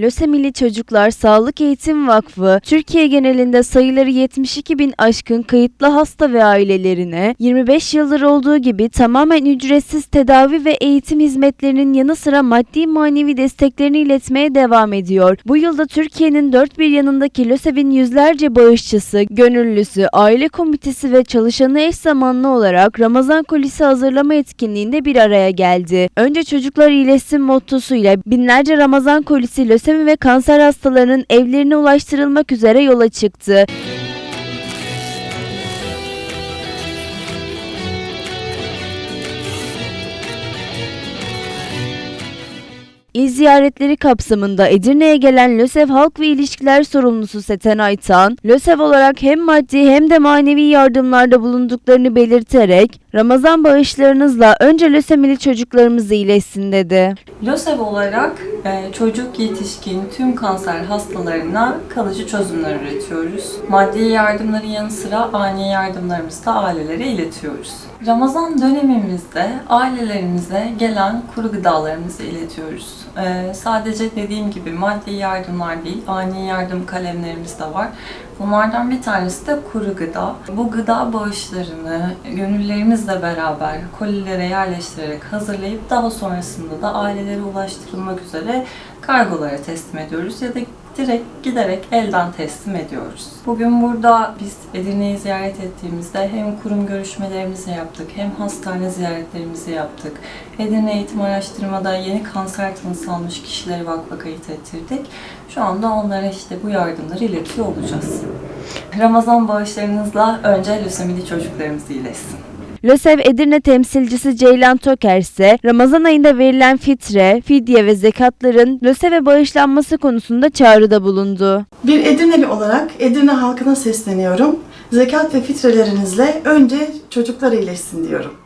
Lösemili Çocuklar Sağlık Eğitim Vakfı, Türkiye genelinde sayıları 72 bin aşkın kayıtlı hasta ve ailelerine 25 yıldır olduğu gibi tamamen ücretsiz tedavi ve eğitim hizmetlerinin yanı sıra maddi manevi desteklerini iletmeye devam ediyor. Bu yılda Türkiye'nin dört bir yanındaki LÖSEV'in yüzlerce bağışçısı, gönüllüsü, aile komitesi ve çalışanı eş zamanlı olarak Ramazan kolisi hazırlama etkinliğinde bir araya geldi. Önce çocuklar iyileşsin mottosuyla binlerce Ramazan kolisi lösemi ve kanser hastalarının evlerine ulaştırılmak üzere yola çıktı. İl ziyaretleri kapsamında Edirne'ye gelen LÖSEV Halk ve İlişkiler Sorumlusu Seten Aytan, LÖSEV olarak hem maddi hem de manevi yardımlarda bulunduklarını belirterek Ramazan bağışlarınızla önce lösemili çocuklarımız iyileşsin dedi. LÖSEV olarak e, çocuk, yetişkin, tüm kanser hastalarına kalıcı çözümler üretiyoruz. Maddi yardımların yanı sıra ani yardımlarımızı da ailelere iletiyoruz. Ramazan dönemimizde ailelerimize gelen kuru gıdalarımızı iletiyoruz. E, sadece dediğim gibi maddi yardımlar değil, ani yardım kalemlerimiz de var. Bunlardan bir tanesi de kuru gıda. Bu gıda bağışlarını gönüllerimizle beraber kolilere yerleştirerek hazırlayıp daha sonrasında da ailelere ulaştırılmak üzere kargolara teslim ediyoruz ya da direkt giderek elden teslim ediyoruz. Bugün burada biz Edirne'yi ziyaret ettiğimizde hem kurum görüşmelerimizi yaptık hem hastane ziyaretlerimizi yaptık. Edirne Eğitim Araştırma'da yeni kanser tanısı almış kişileri vakfa kayıt ettirdik. Şu anda onlara işte bu yardımları iletiyor olacağız. Ramazan bağışlarınızla önce lösemili çocuklarımız iyileşsin. LÖSEV Edirne temsilcisi Ceylan Toker ise Ramazan ayında verilen fitre, fidye ve zekatların LÖSEV'e bağışlanması konusunda çağrıda bulundu. Bir Edirneli olarak Edirne halkına sesleniyorum. Zekat ve fitrelerinizle önce çocuklar iyileşsin diyorum.